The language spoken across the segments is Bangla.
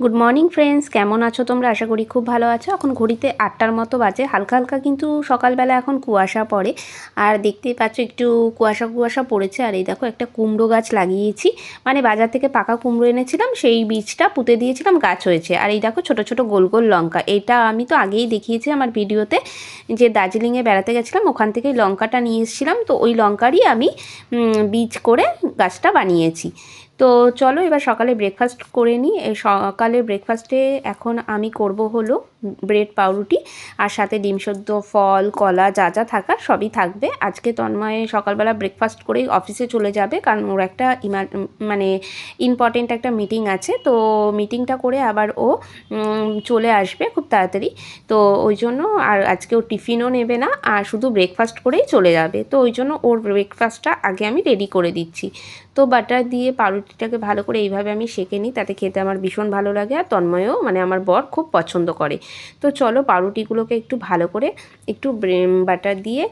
গুড মর্নিং ফ্রেন্ডস কেমন আছো তোমরা? আশা করি খুব ভালো আছো। এখন ঘড়িতে আটটার মতো বাজে। হালকা হালকা কিন্তু সকালবেলা এখন কুয়াশা পড়ে। আর দেখতেই পাচ্ছ, একটু কুয়াশা কুয়াশা পড়েছে। আর এই দেখো, একটা কুমড়ো গাছ লাগিয়েছি। মানে বাজার থেকে পাকা কুমড়ো এনেছিলাম, সেই বীজটা পুঁতে দিয়েছিলাম, গাছ হয়েছে। আর এই দেখো, ছোট ছোট গোল গোল লঙ্কা। এটা আমি তো আগেই দেখিয়েছি আমার ভিডিওতে, যে দার্জিলিংয়ে বেড়াতে গেছিলাম, ওখান থেকে লঙ্কাটা নিয়ে এসেছিলাম। তো ওই লঙ্কারই আমি বীজ করে গাছটা বানিয়েছি। তো চলো এবার সকালে ব্রেকফাস্ট করে নিই। সকালে ব্রেকফাস্টে এখন আমি করব হলো ব্রেড, পাউরুটি আর সাথে ডিম সেদ্ধ, ফল, কলা যা যা থাকার সবই থাকবে। আজকে তন্ময় সকালবেলা ব্রেকফাস্ট করেই অফিসে চলে যাবে কারণ ওর একটা মানে ইম্পর্টেন্ট একটা মিটিং আছে। তো মিটিংটা করে আবার ও চলে আসবে খুব তাড়াতাড়ি। তো ওই জন্য আর আজকে ও টিফিনও নেবে না আর শুধু ব্রেকফাস্ট করেই চলে যাবে। তো ওই জন্য ওর ব্রেকফাস্টটা আগে আমি রেডি করে দিচ্ছি। তো বাটার দিয়ে পাউরুটিটাকে ভালো করে এইভাবে আমি সেঁকে নিই, তাতে খেতে আমার ভীষণ ভালো লাগে আর তন্ময়ও মানে আমার বর খুব পছন্দ করে। তো চলো পাউরুটিগুলোকে একটু ভালো করে একটু বাটার দিয়ে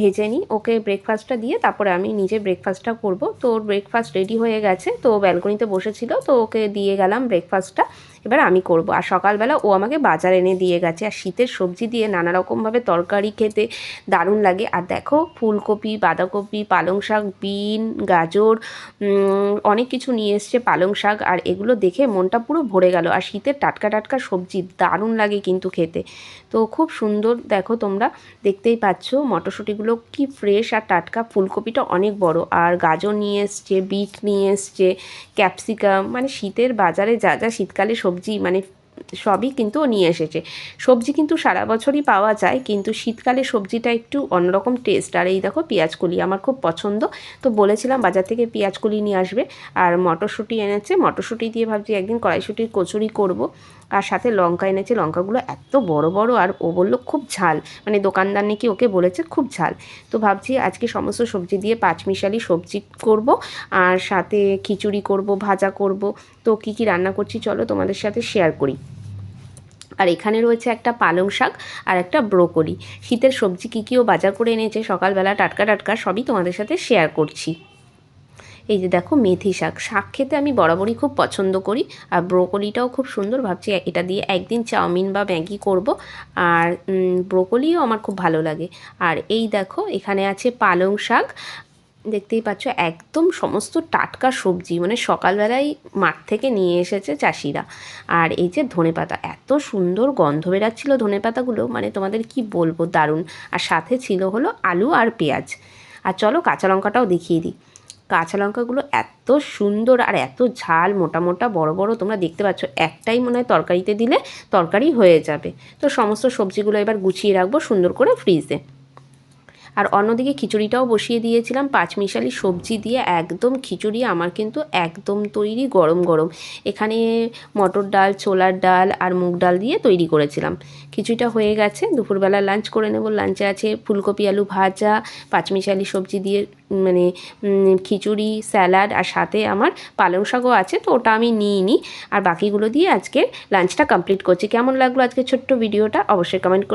ভেজে নিই। ওকে ব্রেকফাস্টটা দিয়ে তারপরে আমি নিজে ব্রেকফাস্টটা করব। তো ওর ব্রেকফাস্ট রেডি হয়ে গেছে। তো ব্যালকনিতে বসেছিল। তো ওকে দিয়ে গেলাম ব্রেকফাস্টটা এবার আমি করব। আর সকালবেলা ও আমাকে বাজার এনে দিয়ে গেছে। আর শীতের সবজি দিয়ে নানা রকমভাবে তরকারি খেতে দারুণ লাগে। আর দেখো, ফুলকপি, বাঁধাকপি, পালং শাক, বিন, গাজর অনেক কিছু নিয়ে এসছে পালং শাক। আর এগুলো দেখে মনটা পুরো ভরে গেল। আর শীতের টাটকা টাটকা সবজি দারুণ লাগে কিন্তু খেতে। তো খুব সুন্দর দেখো তোমরা, দেখতেই পাচ্ছ মটরশুঁটিগুলো কি ফ্রেশ আর টাটকা। ফুলকপিটা অনেক বড়। আর গাজর নিয়ে এসছে, বিট নিয়ে এসছে, ক্যাপসিকাম। মানে শীতের বাজারে যা যা শীতকালে সবজি মানে সবই কিন্তু নিয়ে এসেছে। সবজি কিন্তু সারা বছরই পাওয়া যায়, কিন্তু শীতকালে সবজিটা একটু অন্যরকম টেস্ট আর এই দেখো পেঁয়াজকলি আমার খুব পছন্দ। তো বলেছিলাম বাজার থেকে পেঁয়াজকলি নিয়ে আসবে, আর মটরশুঁটি এনেছে। মটরশুঁটি দিয়ে ভাবছি একদিন কড়াইশুঁটির কচুরি করব। আর সাথে লঙ্কা এনেছে। লঙ্কাগুলো এত বড় বড়, আর ও বলল খুব ঝাল। মানে দোকানদার নাকি ওকে বলেছে খুব ঝাল। তো ভাবছি আজকে সমস্ত সবজি দিয়ে পাঁচমিশালি সবজি করব, আর সাথে খিচুড়ি করব, ভাজা করব। তো কী কী রান্না করছি চলো তোমাদের সাথে শেয়ার করি। আর এখানে রয়েছে একটা পালং শাক আর একটা ব্রোকলি। শীতের সবজি কী কী ও বাজার করে এনেছে, সকালবেলা টাটকা টাটকা সবই তোমাদের সাথে শেয়ার করছি। এই যে দেখো মেথি শাক শাক খেতে আমি বরাবরই খুব পছন্দ করি আর ব্রোকলিটাও খুব সুন্দর, ভাবছি এটা দিয়ে একদিন চাউমিন বা ম্যাগি করব আর ব্রোকলিও আমার খুব ভালো লাগে। আর এই দেখো এখানে আছে পালং শাক দেখতেই পাচ্ছ, একদম সমস্ত টাটকা সবজি মানে সকালবেলায় মাঠ থেকে নিয়ে এসেছে চাষিরা। আর এই যে ধনেপাতা, এত সুন্দর গন্ধ বেরাচ্ছিল ধনেপাতাগুলো মানে তোমাদের কি বলব, দারুণ। আর সাথে ছিল হলো আলু আর পেঁয়াজ। আর চলো কাঁচা লঙ্কাটাও দেখিয়ে দিই। কাঁচা লঙ্কাগুলো এত সুন্দর আর এত ঝাল, মোটা মোটা, বড় বড়, তোমরা দেখতে পাচ্ছ, একটাই মনে হয় তরকারিতে দিলে তরকারি হয়ে যাবে। তো সমস্ত সবজিগুলো এবার গুছিয়ে রাখব সুন্দর করে ফ্রিজে আর অন্যদিকে খিচুড়িটাও বসিয়ে দিয়েছিলাম। পাঁচমিশালি সবজি দিয়ে একদম খিচুড়ি, আমার কিন্তু একদম তৈরি গরম গরম। এখানে মটর ডাল, ছোলার ডাল আর মুগ ডাল দিয়ে তৈরি করেছিলাম। খিচুড়িটা হয়ে গেছে, দুপুরবেলা লাঞ্চ করে নেব। লাঞ্চে আছে ফুলকপি, আলু ভাজা, পাঁচমিশালি সবজি দিয়ে মানে খিচুড়ি, স্যালাড আর সাথে আমার পালং শাকও আছে, তো ওটা আমি নিই। নি আর বাকিগুলো দিয়ে আজকে লাঞ্চটা কমপ্লিট করছি। কেমন লাগল আজকে ছোট্ট ভিডিওটা অবশ্যই কমেন্ট করে